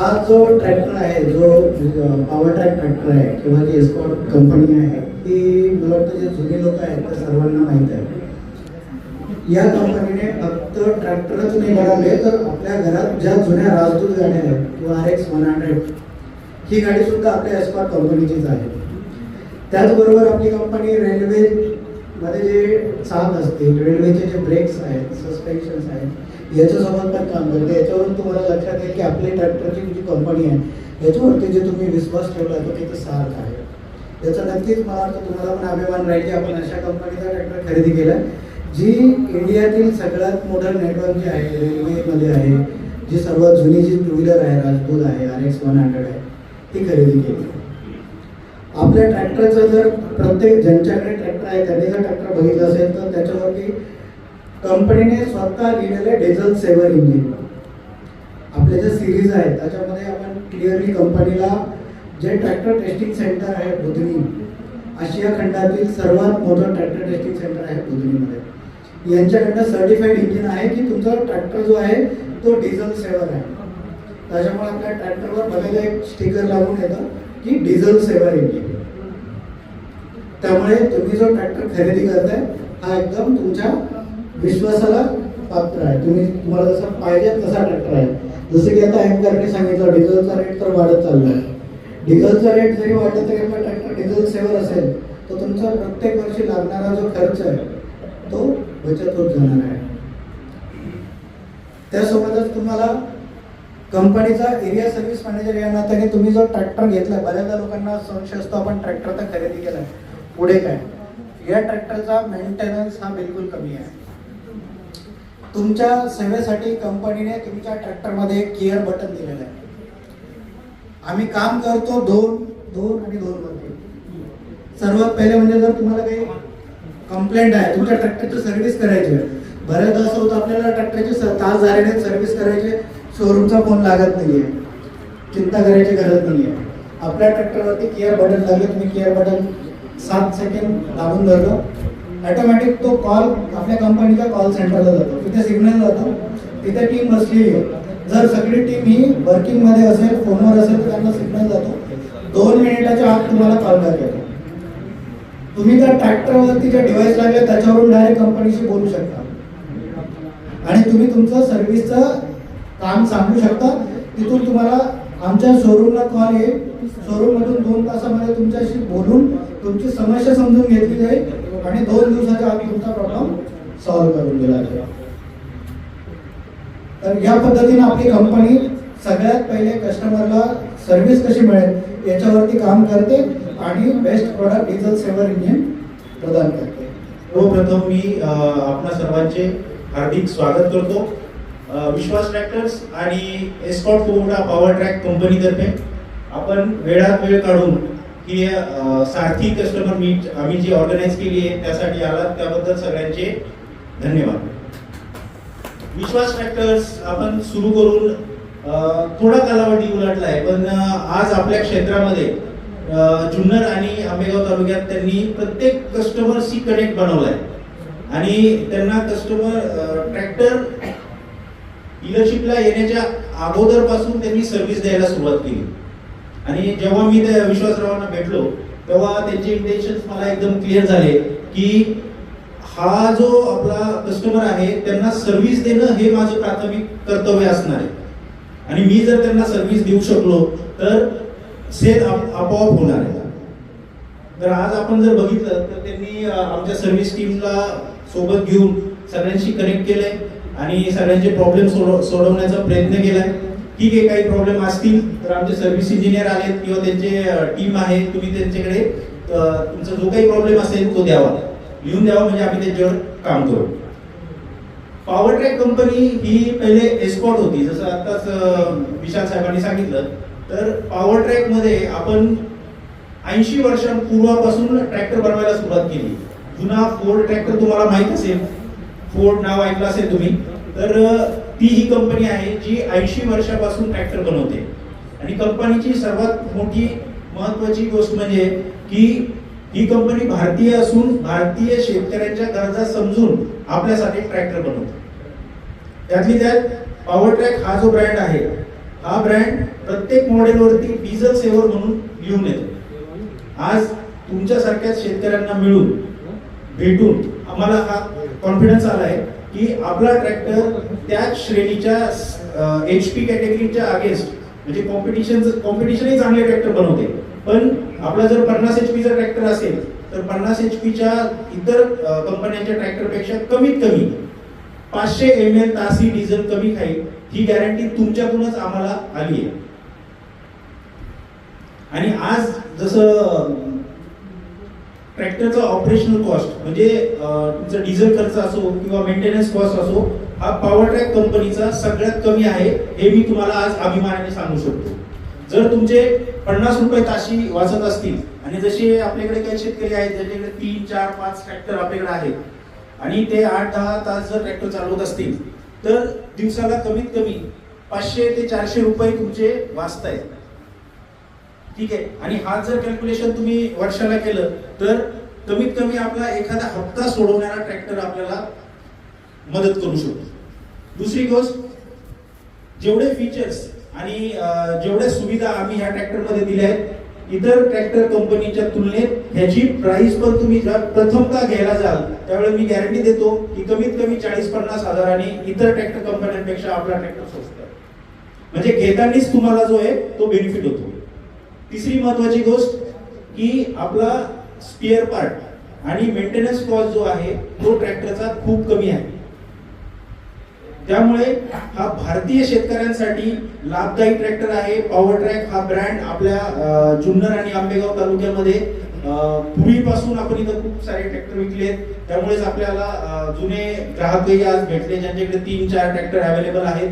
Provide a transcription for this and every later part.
हा जो ट्रॅक्टर आहे जो पॉवर ट्रॅक ट्रॅक्टर आहे किंवा जी एस्कॉट कंपनी आहे ती मला वाटतं जे जुने लोक आहेत ते सर्वांना माहीत आहे. या कंपनीने फक्त ट्रॅक्टरच नाही बनवले तर आपल्या घरात ज्या जुन्या राजदूत गाड्या आहेत किंवा आर एक्स वन हंड्रेड ही गाडी सुद्धा आपल्या एस्कॉट कंपनीचीच आहे. त्याचबरोबर आपली कंपनी रेल्वे मध्ये जे चाक असतील रेल्वेचे जे ब्रेक्स आहेत सस्पेन्शन्स आहेत याच्यासोबत पण काम करते. याच्यावरून तुम्हाला लक्षात येईल की आपली ट्रॅक्टरची जी कंपनी आहे याच्यावरती जे तुम्ही विश्वास ठेवला तो तिथं सार्थ आहे. याचा नक्कीच मला वाटतं तुम्हाला पण अभिमान राहील की आपण अशा कंपनीचा ट्रॅक्टर खरेदी केला. जी इंडियातील सगळ्यात मोठं नेटवर्क जे आहे रेल्वेमध्ये आहे जी सर्वात जुनी जी टू व्हीलर आहे राजदूत आहे आर एक्स वन हंड्रेड आहे ती खरेदी केली. आपल्या ट्रॅक्टरचं जर प्रत्येक ज्यांच्याकडे ट्रॅक्टर आहे त्यांनी जर ट्रॅक्टर बघितलं असेल तर त्याच्यावरती कंपनीने स्वतः लिहिलेलं डिझेल सेवर इंजिन आपले जे सिरीज आहेत त्याच्यामध्ये आपण क्लिअरली कंपनीला जे ट्रॅक्टर टेस्टिंग सेंटर आहे बुधनी आशिया खंडातील सर्वात मोठं ट्रॅक्टर टेस्टिंग सेंटर आहे बुधनीमध्ये. यांच्याकडनं सर्टिफाईड इंजिन आहे की तुमचा ट्रॅक्टर जो आहे तो डिझेल सेवर आहे. त्याच्यामुळे आपल्या ट्रॅक्टरवर बघायला एक स्टिकर लागून येतं की डिझेल सेवर इंजिन त्यामुळे तुम्ही जो ट्रॅक्टर खरेदी करताय हा एकदम तुमच्या विश्वासाला पात्र आहे. तुम्ही तुम्हाला जसं पाहिजे तसा ट्रॅक्टर आहे. जसं की आता अँकरने सांगितलं डिझेलचा रेट तर वाढत चालला आहे डिझेलचा रेट जरी वाढला तरी पण ट्रॅक्टर डिझेल सेवर असेल तर तुमचा प्रत्येक वर्षी लागणारा जो खर्च आहे तो बचत होत जाणार आहे. त्यासोबतच तुम्हाला कंपनीचा एरिया सर्व्हिस मॅनेजर या नात्याने तुम्ही जो ट्रॅक्टर घेतलाय बऱ्याचदा लोकांना संशय असतो आपण ट्रॅक्टर तर खरेदी केलाय पुढे काय? या ट्रॅक्टरचा मेंटेनन्स हा बिलकुल कमी आहे. तुमच्या सेवेसाठी कंपनीने तुमच्या ट्रॅक्टरमध्ये एक गिअर बटन दिलेलं आहे. आम्ही काम करतो दोन दोन आणि दोन मध्ये. सर्वात पहिले म्हणजे जर तुम्हाला काही कंप्लेंट आहे तुमच्या ट्रॅक्टरची सर्व्हिस करायची आहे. बऱ्याच असं होतं आपल्याला ट्रॅक्टरची तास झाल्याने सर्व्हिस करायची. शोरूमचा फोन लागत नाहीये. चिंता करायची गरज नाहीये. आपल्या ट्रॅक्टरवरती केअर बटन लागले तुम्ही केअर बटन सात सेकंड दाबून धरलं. ऑटोमॅटिक तो कॉल आपल्या कंपनीच्या कॉल सेंटरला जातो. तिथे सिग्नल जातो. तिथे टीम बसलेली आहे जर सगळी टीम ही वर्किंगमध्ये असेल फोनवर असेल तर त्यांना सिग्नल जातो. दोन मिनिटाच्या आत तुम्हाला कॉल करता. येतो तुम्ही त्या ट्रॅक्टरवरती जे डिव्हाइस लागले त्याच्यावरून डायरेक्ट कंपनीशी बोलू शकता. आणि तुम्ही तुमचं सर्व्हिसचं काम सांगू शकता. तिथून तुम्हाला आमच्या शोरूमला कॉल येईल. शोरूम मधून दोन तासामध्ये तुमच्याशी बोलून तुमची समस्या समजून घेतली जाईल. आणि दोन दिवसाच्या आम्ही तुमचा प्रॉब्लेम सॉल्व्ह करून दिला जाईल. तर या पद्धतीने आपली कंपनी सगळ्यात पहिले कस्टमरला सर्व्हिस कशी मिळेल याच्यावरती काम करते आणि best product diesel saver engine प्रदान करते. सर्वप्रथम मी आपणा सर्वांचे हार्दिक स्वागत करतो. विश्वास ट्रॅक्टर्स आणि एस्कॉट कुबोटा पॉवर ट्रॅक कंपनीतर्फे आपण वेळात वेळ काढून की सारथी कस्टमर मीट आम्ही जी ऑर्गनाईज केली आहे त्यासाठी आलात. त्याबद्दल सगळ्यांचे धन्यवाद. विश्वास ट्रॅक्टर्स आपण सुरू करून थोडा कालावधी उलटला आहे पण आज आपल्या क्षेत्रामध्ये जुन्नर आणि आंबेगाव तालुक्यात त्यांनी प्रत्येक कस्टमरशी कनेक्ट बनवलाय. आणि त्यांना कस्टमर ट्रॅक्टर डीलरशिपला येण्याच्या अगोदरपासून त्यांनी सर्व्हिस द्यायला सुरुवात केली. आणि जेव्हा मी त्या विश्वासरावांना भेटलो तेव्हा त्यांचे इंटेन्शन मला एकदम क्लिअर झाले की हा जो आपला कस्टमर आहे त्यांना सर्व्हिस देणं हे माझं प्राथमिक कर्तव्य असणार आहे. आणि मी जर त्यांना सर्व्हिस देऊ शकलो तर सेल आपोआप होणार आहे. तर आज आपण जर बघितलं तर त्यांनी आमच्या सर्व्हिस टीमला सोबत घेऊन सगळ्यांशी कनेक्ट केलंय आणि सगळ्यांचे प्रॉब्लेम सोडव सोडवण्याचा प्रयत्न केलाय. ठीक आहे काही प्रॉब्लेम असतील तर आमचे सर्व्हिस इंजिनियर आहेत किंवा त्यांचे टीम आहे तुम्ही त्यांच्याकडे तुमचा जो काही प्रॉब्लेम असेल तो द्यावा. लिहून द्यावा म्हणजे आम्ही त्यांच्यावर काम करू. पॉवर ट्रॅक कंपनी ही पहिले एस्कॉट होती. जसं आत्ताच विशाल साहेबांनी सांगितलं तर पॉवर ट्रॅकमध्ये आपण ऐंशी वर्षांपूर्वापासून ट्रॅक्टर बनवायला सुरुवात केली. जुना फोर्ड ट्रॅक्टर तुम्हाला माहीत असेल. फोर्ड नाव ऐकलं असेल तुम्ही. तर ती ही कंपनी आहे जी ऐंशी वर्षापासून ट्रॅक्टर बनवते. आणि कंपनीची सर्वात मोठी महत्वाची गोष्ट म्हणजे की ही कंपनी भारतीय असून भारतीय शेतकऱ्यांच्या गरजा समजून आपल्यासाठी ट्रॅक्टर बनवते. त्यातली त्यात पॉवर ट्रॅक हा जो ब्रँड आहे हा ब्रँड प्रत्येक मॉडेलवरती डिझेल सेवर म्हणून लिहून येतो. आज तुमच्यासारख्या शेतकऱ्यांना मिळून भेटून आम्हाला हा कॉन्फिडन्स आला आहे की आपला ट्रॅक्टर त्याच श्रेणीच्या एच पी कॅटेगरीच्या अगेन्स्ट म्हणजे कॉम्पिटिशन कॉम्पिटिशनही चांगले ट्रॅक्टर बनवते. पण आपला जर पन्नास एच पीचा ट्रॅक्टर असेल तर पन्नास एच पीच्या इतर कंपन्यांच्या ट्रॅक्टरपेक्षा कमीत कमी पाचशे एम एल तासी डिझेल कमी खाईल ही गॅरंटी तुमच्याकडूनच आम्हाला आली आहे. आणि आज जसं ट्रॅक्टरचा ऑपरेशनल कॉस्ट म्हणजे तुमचा डिझेल खर्च असो किंवा मेंटेनन्स कॉस्ट असो हा पॉवर ट्रॅक कंपनीचा सगळ्यात कमी आहे हे मी तुम्हाला आज अभिमानाने सांगू शकतो. जर तुमचे पन्नास रुपये ताशी वाचत असतील आणि जसे आपल्याकडे काही शेतकरी आहेत ज्यांच्याकडे तीन चार पाच ट्रॅक्टर आपल्याकडे आहेत आणि ते आठ दहा तास जर ट्रॅक्टर चालवत असतील तर दिवसाला कमीत कमी पाचशे ते चारशे रुपये तुमचे वाचतायत. ठीक आहे. आणि हा जर कॅल्क्युलेशन तुम्ही वर्षाला केलं तर कमीत कमी आपला एखादा हप्ता सोडवणारा ट्रॅक्टर आपल्याला मदत करू शकतो. दुसरी गोष्ट जेवढे फीचर्स आणि जेवढ्या सुविधा आम्ही ह्या ट्रॅक्टरमध्ये दिल्या आहेत इतर ट्रॅक्टर कंपनीच्या तुलनेत ह्याची प्राइस पण तुम्ही जेव्हा प्रथमतः घ्यायला जाल त्यावेळेस मी गॅरंटी देतो की कमीत कमी चाळीस पन्नास हजारांनी इतर ट्रॅक्टर कंपन्यांपेक्षा आपला ट्रॅक्टर स्वस्त. म्हणजे घेतानीच तुम्हाला जो आहे तो बेनिफिट होतो. तिसरी महत्वाची गोष्ट की आपला स्पिअर पार्ट आणि मेंटेनन्स कॉस्ट जो आहे तो ट्रॅक्टरचा खूप कमी आहे. त्यामुळे हा भारतीय शेतकऱ्यांसाठी लाभदायी ट्रॅक्टर आहे. पॉवर ट्रॅक हा ब्रँड आपल्या जुन्नर आणि आंबेगाव तालुक्यामध्ये पूर्वीपासून आपण इथं खूप सारे ट्रॅक्टर विकले त्यामुळेच आपल्याला जुने ग्राहकही आज भेटले ज्यांच्याकडे तीन चार ट्रॅक्टर अवेलेबल आहेत.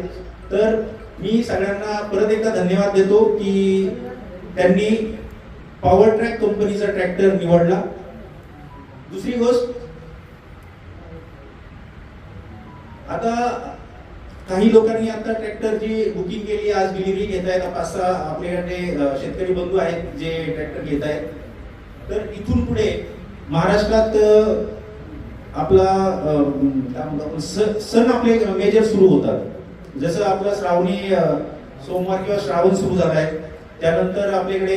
तर मी सगळ्यांना परत एकदा धन्यवाद देतो की त्यांनी पॉवर ट्रॅक कंपनीचा ट्रॅक्टर निवडला. दुसरी गोष्ट आता काही लोकांनी आता ट्रॅक्टरची बुकिंग केली आज डिलिव्हरी घेत आहेत. पाच सहा आपल्याकडे शेतकरी बंधू आहेत जे ट्रॅक्टर घेत आहेत. तर इथून पुढे महाराष्ट्रात आपला काय म्हणतो आपण, स- सण आपले मेजर सुरू होतात. जसं आपला श्रावणी सोमवार किंवा श्रावण सुरू झालाय. त्यानंतर आपल्याकडे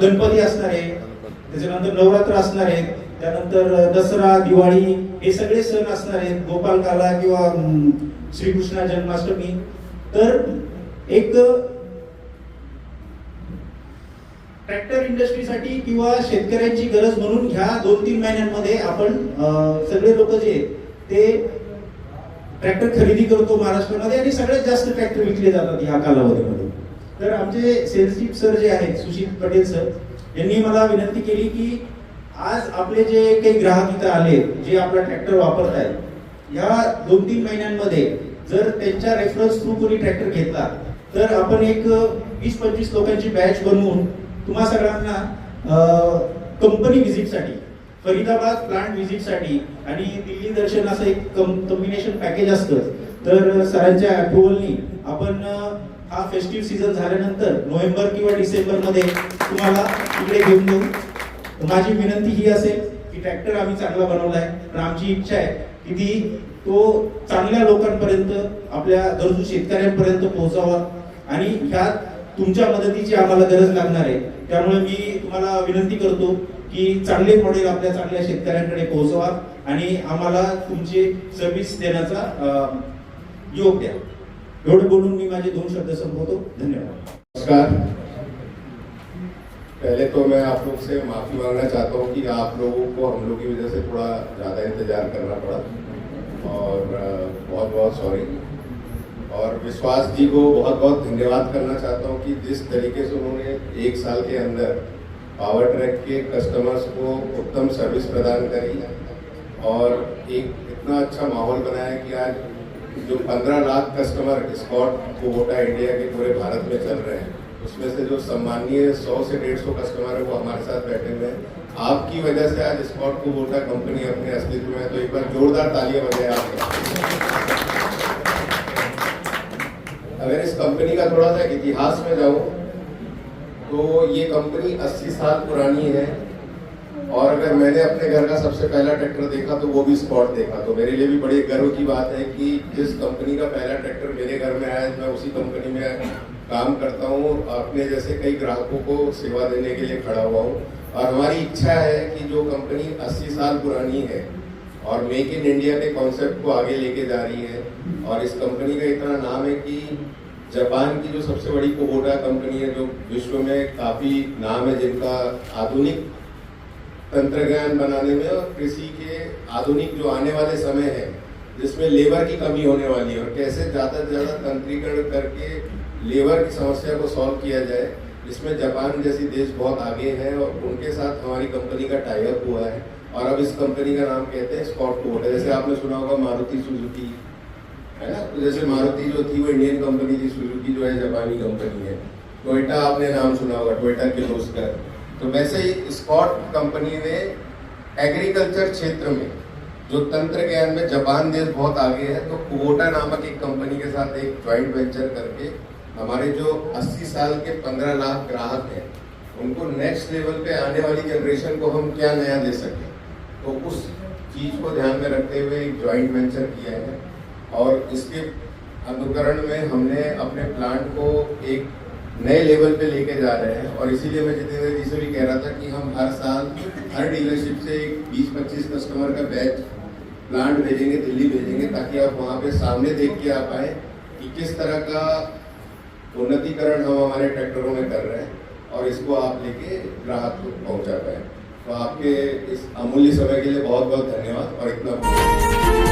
गणपती असणार आहे त्याच्यानंतर नवरात्र असणार आहेत त्यानंतर दसरा दिवाळी हे सगळे सण असणार आहेत गोपालकाला किंवा श्रीकृष्णा श्रीकृष्ण जन्माष्टमी. तर एक ट्रॅक्टर इंडस्ट्रीसाठी किंवा शेतकऱ्यांची गरज म्हणून ह्या दोन तीन महिन्यांमध्ये आपण सगळे लोक जे ते ट्रॅक्टर खरेदी करतो महाराष्ट्रामध्ये आणि सगळ्यात जास्त ट्रॅक्टर विकले जातात ह्या कालावधीमध्ये. तर आमचे सेल्स चीफ सर जे आहेत सुशील पटेल सर यांनी मला विनंती केली की आज आपले जे काही ग्राहक इथं आले जे आपला ट्रॅक्टर वापरत आहेत या दोन तीन महिन्यांमध्ये जर त्यांच्या रेफरन्स थ्रू कोणी ट्रॅक्टर घेतला तर आपण एक वीस पंचवीस लोकांची बॅच बनवून तुम्हा सगळ्यांना कंपनी व्हिजिटसाठी फरीदाबाद प्लांट व्हिजिटसाठी आणि दिल्ली दर्शन असं एक कम कॉम्बिनेशन पॅकेज असतं. तर सरांच्या अप्रुव्हलनी आपण हा फेस्टिव्ह सीझन झाल्यानंतर नोव्हेंबर किंवा डिसेंबरमध्ये तुम्हाला इकडे घेऊन जाऊ. माझी विनंती ही असेल की ट्रॅक्टर आम्ही चांगला बनवला आहे पण आमची इच्छा आहे की ती तो चांगल्या लोकांपर्यंत आपल्या गरजू शेतकऱ्यांपर्यंत पोहोचावा. आणि ह्या तुमच्या मदतीची आम्हाला गरज लागणार आहे. त्यामुळे मी तुम्हाला विनंती करतो की चांगले मॉडेल आपल्या चांगल्या शेतकऱ्यांकडे पोहोचवा आणि आम्हाला तुमची सर्व्हिस देण्याचा योग द्या. एवढं बोलून मी माझे दोन शब्द संपवतो. धन्यवाद. नमस्कार. पहले तो मैं आप लोग से माफ़ी मांगना चाहता हूँ कि आप लोगों को हम लोग की वजह से थोड़ा ज़्यादा इंतजार करना पड़ा। और बहुत बहुत सॉरी और विश्वास जी को बहुत बहुत धन्यवाद करना चाहता हूँ कि जिस तरीके से उन्होंने एक साल के अंदर पावर ट्रैक के कस्टमर्स को उत्तम सर्विस प्रदान करी और एक इतना अच्छा माहौल बनाया कि आज जो 15 lakh customer Escorts Kubota India के पूरे भारत में चल रहे हैं, उसमें से जो सम्मानीय 100 से 150 कस्टमर है वो हमारे साथ बैठे हुए हैं। आपकी वजह से आज स्कॉट कोबोटा कंपनी अपने अस्तित्व में है तो एक बार जोरदार तालियाँ बजाएँ आप। अगर इस कंपनी का थोड़ा सा इतिहास में जाऊँ तो ये कंपनी 80 साल पुरानी है। और अगर मैंने अपने घर का सबसे पहला ट्रैक्टर देखा तो वो भी स्पॉट देखा। तो मेरे लिए भी बड़े गर्व की बात है कि जिस कंपनी का पहला ट्रैक्टर मेरे घर में आया, मैं उसी कंपनी में काम करता हूँ और अपने जैसे कई ग्राहकों को सेवा देने के लिए खड़ा हुआ हूँ। और हमारी इच्छा है कि जो कंपनी 80 साल पुरानी है और मेक इन इंडिया के कॉन्सेप्ट को आगे लेके जा रही है, और इस कंपनी का इतना नाम है कि जापान की जो सबसे बड़ी कोबोटा कंपनी है, जो विश्व में काफ़ी नाम है जिनका आधुनिक तंत्र ज्ञान बनाने में और कृषि के आधुनिक जो आने वाले समय है, जिसमें लेबर की कमी होने वाली है और कैसे ज़्यादा से ज़्यादा तंत्रीकरण करके लेबर की समस्या को सॉल्व किया जाए, इसमें जापान जैसी देश बहुत आगे है और उनके साथ हमारी कंपनी का टाइप हुआ है और अब इस कंपनी का नाम कहते हैं स्कॉट कोट जैसे आपने सुना होगा, मारुति सुजुकी है ना? तो जैसे मारुति जो थी, वो इंडियन कंपनी थी सुजुकी जो है जापानी कंपनी है। टोयोटा आपने नाम सुना होगा टोयोटा किर्लोस्कर तो वैसे ही स्कॉट कंपनी ने एग्रीकल्चर क्षेत्र में, जो तंत्र ज्ञान में जापान देश बहुत आगे है तो कुबोटा नामक एक कंपनी के साथ एक ज्वाइंट वेंचर करके, हमारे जो 80 साल के 15 लाख ग्राहक हैं, उनको नेक्स्ट लेवल पे आने वाली जनरेशन को हम क्या नया दे सकें? तो उस चीज़ को ध्यान में रखते हुए एक ज्वाइंट वेंचर किया है। और इसके अनुकरण में हमने अपने प्लांट को एक नए लेवल पे लेके जा रहे हैं। और इसीलिए मैं जितेंद्र जी से भी कह रहा था कि हम हर साल, हर डीलरशिप से एक 20-25 कस्टमर का बैच प्लांट भेजेंगे, दिल्ली भेजेंगे, ताकि आप वहाँ पे सामने देख के आ पाए कि किस तरह का उन्नतीकरण हम हमारे ट्रैक्टरों में कर रहे हैं और इसको आप लेके ग्राहक तक पहुँचा पाए। तो आपके इस अमूल्य समय के लिए बहुत बहुत धन्यवाद और इतना